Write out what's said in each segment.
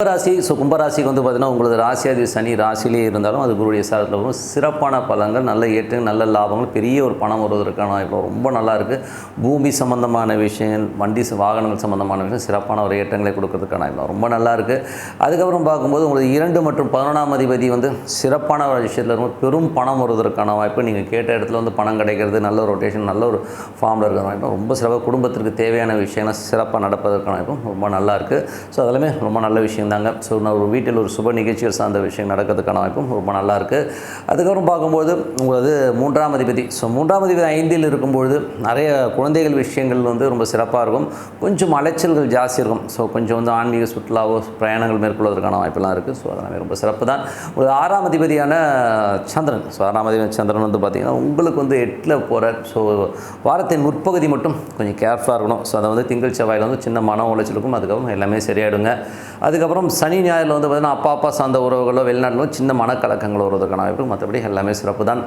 கும்பராசி ஸோ கும்பராசிக்கு வந்து பார்த்தீங்கன்னா உங்களது ராசியாதி சனி ராசியிலே இருந்தாலும் அது குருடைய சாரத்தில் வரும். சிறப்பான பலங்கள் நல்ல ஏற்று நல்ல லாபங்கள் பெரிய ஒரு பணம் வருவதற்கான இப்போ ரொம்ப நல்லா இருக்குது பூமி சம்பந்தமான விஷயம் வண்டி ச- வாகனங்கள் சம்பந்தமான விஷயம் சிறப்பான ஒரு ஏற்றங்களை கொடுக்கறதுக்கான இப்போ ரொம்ப நல்லாயிருக்கு அதுக்கப்புறம் பார்க்கும்போது உங்களுக்கு இரண்டு மற்றும் பதினொன்றாம் அதிபதி வந்து சிறப்பான ஒரு விஷயத்தில் இருக்கும் பெரும் பணம் வருவதற்கான வாய்ப்பு. நீங்கள் கேட்ட இடத்துல வந்து பணம் கிடைக்கிறது நல்ல ரொட்டேஷன் நல்ல ஒரு ஃபார்மில் இருக்கிற வாய்ப்பு. ரொம்ப சிறப்பாக குடும்பத்திற்கு தேவையான விஷயங்கள் சிறப்பாக நடப்பதற்கான வாய்ப்பும் ரொம்ப நல்லாயிருக்கு ஸோ அதெல்லாமே ரொம்ப நல்ல விஷயம் தாங்க ஸோ நான் ஒரு வீட்டில் ஒரு சுப நிகழ்ச்சிகள் சார்ந்த விஷயம் நடக்கிறதுக்கான வாய்ப்பும் ரொம்ப நல்லா இருக்குது அதுக்கப்புறம் பார்க்கும்போது உங்களது மூன்றாம் அதிபதி. ஸோ மூன்றாம் அதிபதி ஐந்தில் இருக்கும்பொழுது நிறைய குழந்தைகள் விஷயங்கள் வந்து ரொம்ப சிறப்பாக இருக்கும். கொஞ்சம் அலைச்சல்கள் ஜாஸ்தி இருக்கும். ஸோ கொஞ்சம் வந்து ஆன்மீக சுற்றுலாவோ பிரயாணங்கள் மேற்கொள்வதற்கான வாய்ப்பெல்லாம் இருக்குது ஸோ அதெல்லாமே ரொம்ப சிறப்பு தான். ஒரு ஆறாம் அதிபதியான சந்திரன். ஸோ ஆறாம் அதிபதி சந்திரன் வந்து பார்த்திங்கன்னா உங்களுக்கு வந்து எட்டில் போகிற ஸோ வாரத்தின் முற்பகுதி மட்டும் கொஞ்சம் கேர்ஃபுல்லாக இருக்கணும். ஸோ அதை வந்து திங்கள் செவ்வாயில் வந்து சின்ன மன உளைச்சலுக்கும் அதுக்கப்புறம் எல்லாமே சரியாயிடுங்க. அதுக்கப்புறம் சனி ஞாயிறில் வந்து பார்த்திங்கன்னா அப்பா அப்பா சார்ந்த உறவுகளோ வெளிநாட்டிலோ சின்ன மனக்கலக்கங்கள் வருவதற்கான வாய்ப்பு மற்றபடி எல்லாமே சிறப்பு தான்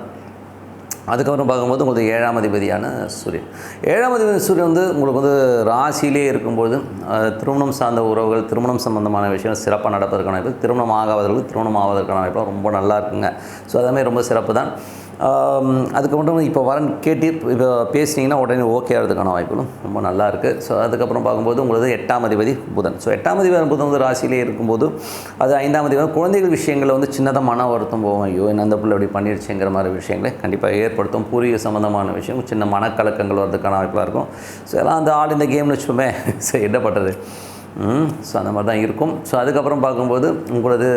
அதுக்கப்புறம் பார்க்கும்போது உங்களுக்கு ஏழாம் அதிபதியான சூரியன். ஏழாம் அதிபதி சூரியன் வந்து உங்களுக்கு வந்து ராசியிலே இருக்கும்போது திருமணம் சார்ந்த உறவுகள் திருமணம் சம்பந்தமான விஷயம் சிறப்பாக நடப்பதற்கான வாய்ப்பு திருமணம் ஆகாதவர்களுக்கு திருமணம் ஆவதற்கான வாய்ப்பு ரொம்ப நல்லா இருக்குங்க. ஸோ அதேமாதிரி ரொம்ப சிறப்பு தான் அதுக்கு மட்டும் இப்போ வரன் கேட்டு இப்போ பேசினீங்கன்னா உடனே ஓகே ஆகிறதுக்கான வாய்ப்புகளும் ரொம்ப நல்லா இருக்குது ஸோ அதுக்கப்புறம் பார்க்கும்போது உங்களுக்கு எட்டாம் அதிபதி புதன். ஸோ எட்டாம் அதிபதி புதன் வந்து ராசியிலே இருக்கும்போது அது ஐந்தாம் அதிபதி குழந்தைகள் விஷயங்களில் வந்து சின்னதாக மன வருத்தம் போகும் ஐயோ என்ன அந்த பிள்ளை அப்படி பண்ணிடுச்சுங்கிற மாதிரி விஷயங்களை கண்டிப்பாக ஏற்படுத்தும். பூர்வீக சம்மந்தமான விஷயம் சின்ன மனக்கலக்கங்கள் வரதுக்கான வாய்ப்பாக இருக்கும். ஸோ எல்லாம் அந்த ஆள் இந்த கேம்னு வச்சுப்போமே ஸோ என்ன பண்ணுறது ஸோ அந்த மாதிரி தான் இருக்கும். ஸோ அதுக்கப்புறம் பார்க்கும்போது உங்களது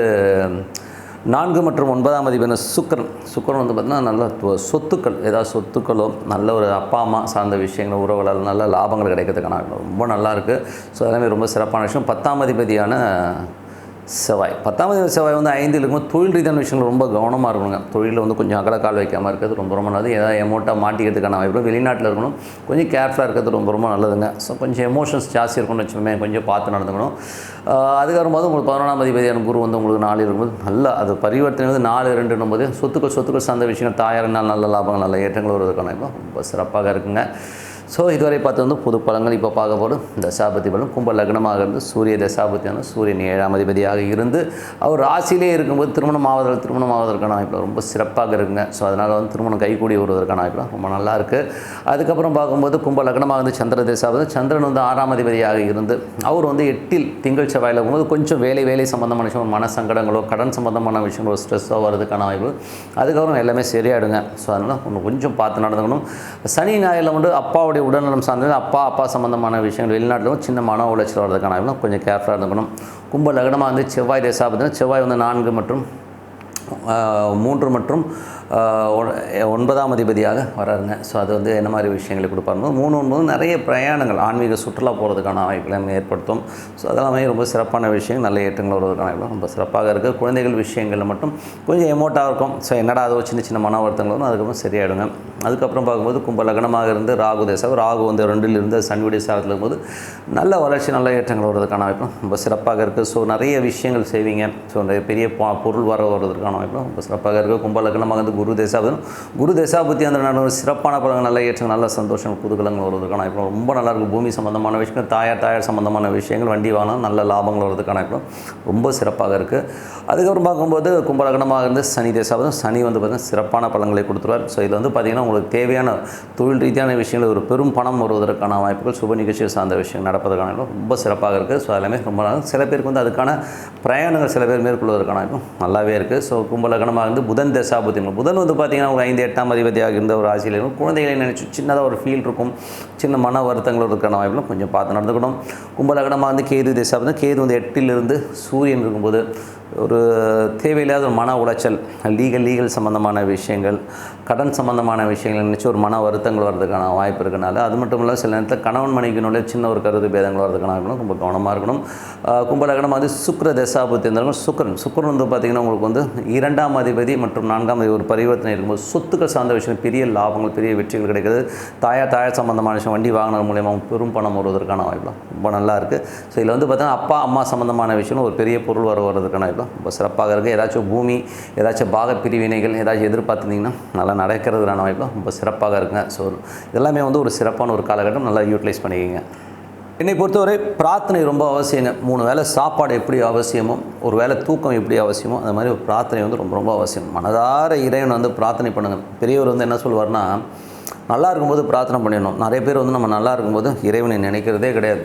நான்கு மற்றும் ஒன்பதாம் அதிபர் சுக்கரன். சுக்கரன் வந்து பார்த்திங்கன்னா நல்ல சொத்துக்கள். ஏதாவது சொத்துக்களோ நல்ல ஒரு அப்பா அம்மா சார்ந்த விஷயங்கள் உறவுகளால் நல்ல லாபங்கள் கிடைக்கிறதுக்கான ரொம்ப நல்லா இருக்குது ஸோ எல்லாமே ரொம்ப சிறப்பான விஷயம். பத்தாம் அதிபதியான செவ்வாய். பத்தாம் செவ்வாய் வந்து ஐந்து இருக்கும்போது தொழில் ரீதியான விஷயங்கள் ரொம்ப கவனமாக இருக்கணுங்க. தொழிலில் வந்து கொஞ்சம் அகல கால் வைக்காமல் இருக்கிறது ரொம்ப ரொம்ப நல்லது. ஏதாவது எமௌண்ட்டாக மாட்டிக்கிறதுக்கான வாய்ப்பு வெளிநாட்டில் இருக்கணும். கொஞ்சம் கேர்ஃபுல்லாக இருக்கிறது ரொம்ப ரொம்ப நல்லதுங்க. ஸோ கொஞ்சம் எமோஷன்ஸ் ஜாஸ்தி இருக்கும்னு வச்சுக்கோமே கொஞ்சம் பார்த்து நடந்துக்கணும். ஆஹ் அதுக்கப்புறம் உங்களுக்கு பதினொன்றாம் அதிபதியான குரு வந்து உங்களுக்கு நாலு இருக்கும்போது நல்லா அது பரிவர்த்தனை வந்து நாலு ரெண்டுன்னும் போது சொத்துக்கள் சொத்துக்கள் சார்ந்த விஷயங்கள் தாயாரினால் நல்ல லாபங்கள் நல்ல ஏற்றங்கள் வருவதற்கான ரொம்ப சிறப்பாக இருக்குங்க. ஸோ இதுவரை பார்த்து வந்து புது பழங்கள் இப்போ பார்க்க போகிறோம் தசாபதி பலம் கும்ப லக்னமாக இருந்து சூரிய தசாபதியான சூரியன் ஏழாம் அதிபதியாக இருந்து அவர் ராசியிலே இருக்கும்போது திருமணம் ஆவதற்கு திருமணம் ஆவதற்கான வாய்ப்பில் ரொம்ப சிறப்பாக இருக்குங்க. ஸோ அதனால் வந்து திருமணம் கைகூடி வருவதற்கான வாய்ப்பு ரொம்ப நல்லா இருக்குது அதுக்கப்புறம் பார்க்கும்போது கும்ப லக்னமாக இருந்து சந்திர தசாபதி சந்திரன் வந்து ஆறாம் அதிபதியாக இருந்து அவர் வந்து எட்டில் திங்கள் செவ்வாயில் இருக்கும்போது கொஞ்சம் வேலை வேலை சம்பந்தமான விஷயம் மன சங்கடங்களோ கடன் சம்பந்தமான விஷயங்களோ ஸ்ட்ரெஸ்ஸோ வரதுக்கான வாய்ப்பு அதுக்கப்புறம் எல்லாமே சரியாயிடுங்க. ஸோ அதனால் ஒன்று கொஞ்சம் பார்த்து நடந்துக்கணும். சனி ஞாயிறில் வந்து அப்பாவுடைய உடல்நலம் சார்ந்தது அப்பா அப்பா சம்மந்தமான விஷயங்கள் வெளிநாட்டிலும் சின்ன மன உளைச்சல் வர்றதுக்கான கொஞ்சம் கேர்ஃபுல்லாக இருந்துக்கணும். கும்ப லக்னமாக வந்து செவ்வாய் தேசாபத்தினா செவ்வாய் வந்து நான்கு மற்றும் மூன்று மற்றும் ஒன்பதாம் அதிபதியாக வராருங்க. ஸோ அது வந்து என்ன மாதிரி விஷயங்களை கொடுப்பாருங்க மூணு ஒன்பது நிறைய பிரயாணங்கள் ஆன்மீக சுற்றுலா போகிறதுக்கான வாய்ப்புகளை ஏற்படுத்தும். ஸோ அதெல்லாமே ரொம்ப சிறப்பான விஷயம் நல்ல ஏற்றங்கள் வருவதற்கான வாய்ப்பு ரொம்ப சிறப்பாக இருக்குது குழந்தைகள் விஷயங்களில் மட்டும் கொஞ்சம் எமோட்டாக இருக்கும். ஸோ என்னடா அது சின்ன சின்ன மன வருத்தங்கள் வரும் அதுக்கப்புறம் சரியாயிடுங்க. அதுக்கப்புறம் பார்க்கும்போது கும்ப லக்னமாக இருந்து ராகு தேசம் ராகு வந்து ரெண்டில் இருந்து சன்விடைய சாரத்தில் இருக்கும்போது நல்ல வளர்ச்சி நல்ல ஏற்றங்கள் வருவதற்கான வாய்ப்பு ரொம்ப சிறப்பாக இருக்குது ஸோ நிறைய விஷயங்கள் செய்வீங்க. ஸோ நிறைய பெரிய பொருள் வர வருவதற்கான வாய்ப்பு ரொம்ப சிறப்பாக இருக்க கும்பலக்கணமாக வந்து குரு தேசாபதி குரு தேசாபதி அந்த நல்ல ஒரு சிறப்பான பலங்கள் நல்ல ஏற்றம் நல்ல சந்தோஷம் புதுகலங்கள் வருவதற்கான இப்போ ரொம்ப நல்லா இருக்கும். பூமி சம்மந்தமான விஷயங்கள் தாயார் தாயார் சம்மந்தமான விஷயங்கள் வண்டி வாங்கினா நல்ல லாபங்கள் வருவதற்கான இப்போ ரொம்ப சிறப்பாக இருக்குது அதுக்கப்புறம் பார்க்கும்போது கும்பலக்கணமாக இருந்து சனி தேசாபதம் சனி வந்து பார்த்திங்கன்னா சிறப்பான பலன்களை கொடுத்துருவார். ஸோ இதில் வந்து பார்த்திங்கன்னா உங்களுக்கு தேவையான தொழில் ரீதியான விஷயங்கள் ஒரு பெரும் பணம் வருவதற்கான வாய்ப்புகள் சுப நிகழ்ச்சிகள் சார்ந்த விஷயம் நடப்பதற்கான ரொம்ப சிறப்பாக இருக்குது ஸோ எல்லாமே ரொம்ப நல்லா சில பேருக்கு வந்து அதுக்கான பிரயாணங்கள் சில பேர் மேற்கொள்வதற்கான நல்லாவே இருக்குது ஸோ கும்ப லக்னமாக இருந்து புதன் தசாபுத்தி புதன் வந்து பார்த்தீங்கன்னா ஒரு ஐந்து எட்டாம் அதிபதியாக இருந்த ஒரு ராசியில் இருக்கும் குழந்தைகளை நினச்சி சின்னதாக ஒரு ஃபீல் இருக்கும். சின்ன மன வருத்தங்கள் இருக்கிற வாய்ப்புலாம் கொஞ்சம் பார்த்து நடந்துக்கணும். கும்பலகணமாக வந்து கேது தசாபுத்தி கேது வந்து எட்டிலிருந்து சூரியன் இருக்கும்போது ஒரு தேவையில்லாத ஒரு மன உளைச்சல் லீகல் லீகல் சம்மந்தமான விஷயங்கள் கடன் சம்மந்தமான விஷயங்கள் நினச்சி ஒரு மன வருத்தங்கள் வர்றதுக்கான வாய்ப்பு இருக்கனால அது மட்டும் இல்லாமல் சில நேரத்தில் கணவன் மனைவினுடைய சின்ன ஒரு கருத்து பேதங்கள் வர்றதுக்கான இருக்கணும் ரொம்ப கவனமாக இருக்கணும். கும்பலகணம் வந்து சுக்கர தசாபுத்தி இருந்தாலும் சுக்கரன். சுக்கரன் வந்து பார்த்திங்கன்னா உங்களுக்கு வந்து இரண்டாம் அதிபதி மற்றும் நான்காம் அதிபதி ஒரு பரிவர்த்தனை இருக்கும்போது சொத்துக்கள் சார்ந்த விஷயம் பெரிய லாபங்கள் பெரிய வெற்றிகள் கிடைக்கிறது. தாயார் தாயார் சம்மந்தமான விஷயம் வண்டி வாங்கினது மூலியமாக பெரும் பணம் வருவதற்கான வாய்ப்பு ரொம்ப நல்லா இருக்குது ஸோ இதில் வந்து பார்த்தீங்கன்னா அப்பா அம்மா சம்மந்தமான விஷயம் ஒரு பெரிய பொருள் வர வர்றதுக்கான வாய்ப்புலாம் ரொம்ப சிறப்பாக இருக்குது ஏதாச்சும் பூமி ஏதாச்சும் பாக பிரிவினைகள் ஏதாச்சும் எதிர்பார்த்துருந்தீங்கன்னா நல்லா நடக்கிறதுக்கான வாய்ப்பு ரொம்ப சிறப்பாக இருக்குங்க. ஸோ இதெல்லாமே வந்து ஒரு சிறப்பான ஒரு காலகட்டம். நல்லா யூட்டிலைஸ் பண்ணிக்கிங்க. என்னை பொறுத்தவரை பிரார்த்தனை ரொம்ப அவசியங்க. மூணு வேளை சாப்பாடு எப்படி அவசியமோ ஒரு வேளை தூக்கம் எப்படி அவசியமோ அந்த மாதிரி ஒரு பிரார்த்தனை வந்து ரொம்ப ரொம்ப அவசியம். மனதார இறைவன் வந்து பிரார்த்தனை பண்ணுங்கள் பெரியவர் வந்து என்ன சொல்வார்னா நல்லா இருக்கும்போது பிரார்த்தனை பண்ணிடணும். நிறைய பேர் வந்து நம்ம நல்லா இருக்கும்போது இறைவனை நினைக்கிறதே கிடையாது.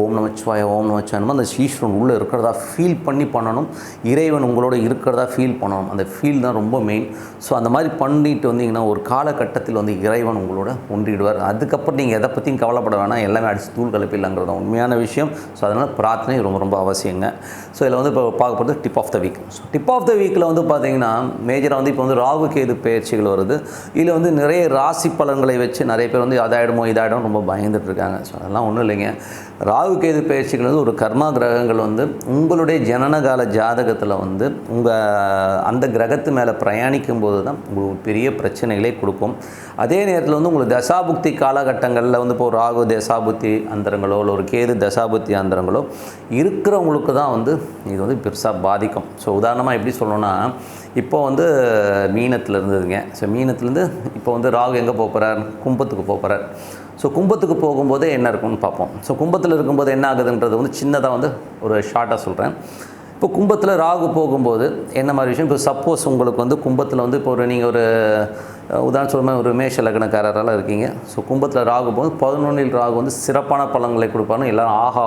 ஓம் நமச்சிவாய ஓம் நமச்சிவாயமா அந்த ஈஸ்வரன் உள்ளே இருக்கிறதா ஃபீல் பண்ணி பண்ணணும். இறைவன் உங்களோட இருக்கிறதா ஃபீல் பண்ணணும். அந்த ஃபீல் தான் ரொம்ப மெயின் ஸோ அந்த மாதிரி பண்ணிட்டு வந்தீங்கன்னா ஒரு காலகட்டத்தில் வந்து இறைவன் உங்களோட ஒன்றிடுவார். அதுக்கப்புறம் நீங்கள் எதை பற்றியும் கவலைப்பட வேணாம். எல்லாமே அடிச்சு தூள் கலப்பில்லைங்கிறது தான் உண்மையான விஷயம். ஸோ அதனால் பிரார்த்தனை ரொம்ப ரொம்ப அவசியங்க. ஸோ இதில் வந்து இப்போ பார்க்க போகிறது tip of the week so tip of the வீக்கில் வந்து பார்த்தீங்கன்னா மேஜராக வந்து இப்போ வந்து ராகு கேது பயிற்சிகள் வருது. இதில் வந்து நிறைய ராசி பலன்களை வச்சு நிறைய பேர் வந்து அதாயிடுமோ இதாயிடும் ரொம்ப பயந்துட்டு இருக்காங்க. ஸோ அதெல்லாம் ஒன்றும் இல்லைங்க. ராகு கேது பயிற்சிகள் வந்து ஒரு கர்மா கிரகங்கள் வந்து உங்களுடைய ஜனனகால ஜாதகத்தில் வந்து உங்கள் அந்த கிரகத்து மேலே பிரயாணிக்கும் போது தான் உங்களுக்கு பெரிய பிரச்சனைகளை கொடுக்கும். அதே நேரத்தில் வந்து உங்களுக்கு தசாபுக்தி காலகட்டங்களில் வந்து இப்போ ராகு தசாபுத்தி அந்தரங்களோ இல்லை ஒரு கேது தசாபுத்தி அந்தரங்களோ இருக்கிறவங்களுக்கு தான் வந்து இது வந்து பெருசாக பாதிக்கும். ஸோ உதாரணமாக எப்படி சொல்லணும்னா இப்போ வந்து மீனத்தில் இருந்ததுங்க. ஸோ மீனத்துலேருந்து இப்போ வந்து ராகு எங்கே போக போகிறார் கும்பத்துக்கு போக போகிறார் ஸோ கும்பத்துக்கு போகும்போதே என்ன இருக்கும்னு பார்ப்போம். ஸோ கும்பத்தில் இருக்கும்போது என்ன ஆகுதுன்றது வந்து சின்னதாக வந்து ஒரு ஷார்ட்டாக சொல்கிறேன் இப்போ கும்பத்தில் ராகு போகும்போது என்ன மாதிரி விஷயம்? இப்போ சப்போஸ் உங்களுக்கு வந்து கும்பத்தில் வந்து இப்போ ஒரு நீங்கள் ஒரு உதாரணம் சொல்லுமா ஒரு மேஷ லக்னக்காரரெல்லாம் இருக்கீங்க. ஸோ கும்பத்தில் ராகு போது பதினொன்றில் ராகு வந்து சிறப்பான பலன்களை கொடுப்பான்னு எல்லோரும் ஆஹா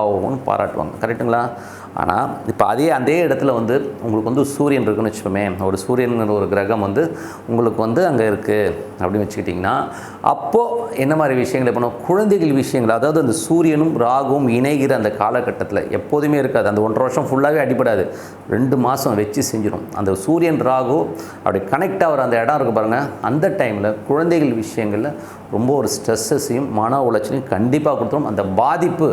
பாராட்டுவாங்க. கரெக்டுங்களா ஆனால் இப்போ அதே அதே இடத்துல வந்து உங்களுக்கு வந்து சூரியன் இருக்குன்னு வச்சுப்போமே ஒரு சூரியன்ங்கிற ஒரு கிரகம் வந்து உங்களுக்கு வந்து அங்கே இருக்குது அப்படின்னு வச்சுக்கிட்டிங்கன்னா அப்போது என்ன மாதிரி விஷயங்களை பண்ணுவோம் குழந்தைகள் விஷயங்கள் அதாவது அந்த சூரியனும் ராகுவும் இணைகிற அந்த காலகட்டத்தில் எப்போதுமே இருக்காது. அந்த ஒன்றரை வருஷம் ஃபுல்லாகவே அடிபடாது. ரெண்டு மாதம் வச்சு செஞ்சிடும் அந்த சூரியன் ராகு அப்படி கனெக்ட் ஆகிற அந்த இடம் இருக்குது பாருங்கள் அந்த டைமில் குழந்தைகள் விஷயங்களில் ரொம்ப ஒரு ஸ்ட்ரெஸ்ஸஸையும் மன உளைச்சலையும் கண்டிப்பாக கொடுத்துரும். அந்த பாதிப்பு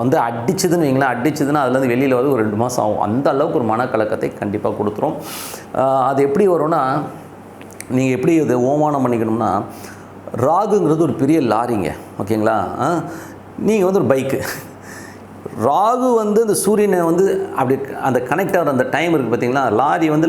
வந்து அடிச்சதுன்னு வைங்களேன் அடிச்சதுன்னா அதுலேருந்து வெளியில் வந்து ஒரு ரெண்டு மாதம் ஆகும். அந்த அளவுக்கு ஒரு மனக்கலக்கத்தை கண்டிப்பாக கொடுத்துரும். அது எப்படி வரும்னா நீங்கள் எப்படி இது ஓமானம் பண்ணிக்கணும்னா ராகுங்கிறது ஒரு பெரிய லாரிங்க. ஓகேங்களா? நீங்கள் வந்து ஒரு பைக்கு. ராகு வந்து இந்த சூரியனை வந்து அப்படி அந்த கனெக்ட் ஆகிற அந்த டைம் இருக்குது பார்த்தீங்களா லாரி வந்து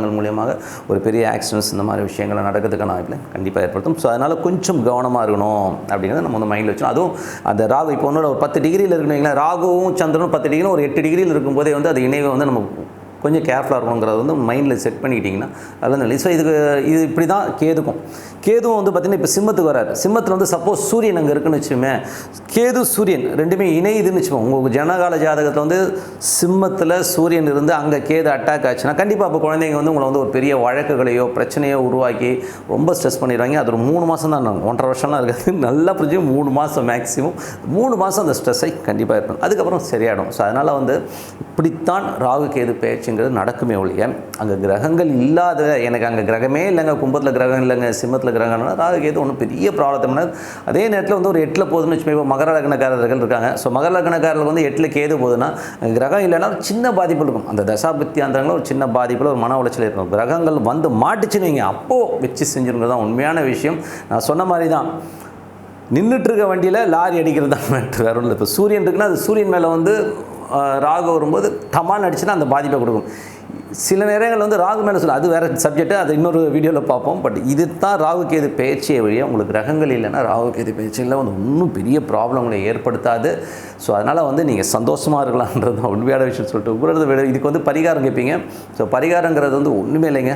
மூலியமாக ஒரு பெரிய ஆக்சிடென்ட்ஸ் இந்த மாதிரி விஷயங்களை நடக்கிறதுக்கான வாய்ப்பில் கண்டிப்பாக ஏற்படுத்தும். ஸோ அதனால் கொஞ்சம் கவனமாக இருக்கணும் அப்படிங்கிறத நம்ம வந்து மைண்டில் வச்சோம் அதுவும் அந்த ராகு இப்போ ஒன்றோட ஒரு பத்து டிகிரியில் இருக்கணும் ராகுவும் சந்திரனும் பத்து டிகிரி ஒரு எட்டு டிகிரியில் இருக்கும்போதே வந்து அது இணைவை வந்து நம்ம கொஞ்சம் கேர்ஃபுல்லாக இருக்கணுங்கிறத வந்து மைண்டில் செட் பண்ணிக்கிட்டிங்கன்னா அதெல்லாம் நல்லது. ஸோ இதுக்கு இது இப்படி தான் கேதுக்கும். கேதுவும் வந்து பார்த்திங்கன்னா இப்போ சிம்மத்துக்கு வராரு. சிம்மத்தில் வந்து சப்போஸ் சூரியன் அங்கே இருக்குன்னு வச்சுமே கேது சூரியன் ரெண்டுமே இணையுதுன்னு வச்சுக்கோங்க. உங்களுக்கு ஜனகால ஜாதகத்தில் வந்து சிம்மத்தில் சூரியன் இருந்து அங்கே கேது அட்டாக் ஆச்சுன்னா கண்டிப்பாக அப்போ குழந்தைங்க வந்து உங்களை வந்து ஒரு பெரிய வழக்குகளையோ பிரச்சனையோ உருவாக்கி ரொம்ப ஸ்ட்ரெஸ் பண்ணிடுவாங்க. அது ஒரு மூணு மாதம் தான் ஒன்றரை வருஷம்லாம் இருக்காது. நல்லா புரிஞ்சு மூணு மாதம் மேக்ஸிமம் மூணு மாதம் அந்த ஸ்ட்ரெஸ்ஸை கண்டிப்பாக இருக்கணும் அதுக்கப்புறம் சரியாயிடும். ஸோ அதனால் வந்து இப்படித்தான் ராகு கேது பேச்சு விஷயங்கிறது நடக்குமே ஒழிய அங்கே கிரகங்கள் இல்லாத எனக்கு அங்கே கிரகமே இல்லைங்க கும்பத்தில் கிரகம் இல்லைங்க சிம்மத்தில் கிரகம்னா ராகு கேது ஒன்றும் பெரிய ப்ராப்ளம் அதே நேரத்தில் வந்து ஒரு எட்டில் போகுதுன்னு வச்சுக்கோங்க மகர லக்னக்காரர்கள் இருக்காங்க. ஸோ மகர லக்னக்காரர்கள் வந்து எட்டில் கேது போகுதுன்னா கிரகம் இல்லைன்னா ஒரு சின்ன பாதிப்பு இருக்கும். அந்த தசாபத்தி அந்தரங்களில் ஒரு சின்ன பாதிப்பில் ஒரு மன உளைச்சல் இருக்கும் கிரகங்கள் வந்து மாட்டுச்சுன்னு வைங்க அப்போது வச்சு செஞ்சுருங்கிறது தான் உண்மையான விஷயம். நான் சொன்ன மாதிரி தான் நின்றுட்டு இருக்க வண்டியில் லாரி அடிக்கிறது தான் மேட்ரு. வேற இப்போ சூரியன் இருக்குன்னா அது சூரியன் மேலே வந்து ராகு வரும்போது டமான் அடிச்சுன்னா அந்த பாதிப்பை கொடுக்கும். சில நேரங்கள் வந்து ராகு மேலே சொல்ல அது வேறு சப்ஜெக்ட்டு அது இன்னொரு வீடியோவில் பார்ப்போம். பட் இது தான் ராகு எது பேச்சே வழியாக உங்களுக்கு கிரகங்கள் இல்லைன்னா ராகு கேது பேச்சில் வந்து இன்னும் பெரிய ப்ராப்ளங்களை ஏற்படுத்தாது. ஸோ அதனால் வந்து நீங்கள் சந்தோஷமாக இருக்கலான்றது தான் உண்மையான விஷயம் சொல்லிட்டு உங்களது விட இதுக்கு வந்து பரிகாரம் கேட்பீங்க ஸோ பரிகாரங்கிறது வந்து ஒன்றுமே இல்லைங்க.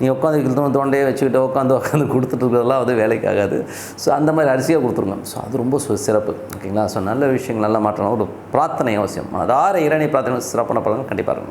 நீங்கள் உட்காந்து கிழத்தம் தொண்டையை வச்சுக்கிட்டு உட்காந்து உட்காந்து கொடுத்துட்டு இருக்கிறதெல்லாம் வந்து வேலைக்கு ஆகாது ஸோ அந்த மாதிரி அரிசியாக கொடுத்துருங்க. ஸோ அது ரொம்ப சு- சிறப்பு. ஓகேங்களா ஸோ நல்ல விஷயங்கள் நல்ல மாற்றம் ஒரு பிரார்த்தனை அவசியம். அதார இரணி பிரார்த்தனை சிறப்பான பலன் கண்டிப்பாக இருக்கும்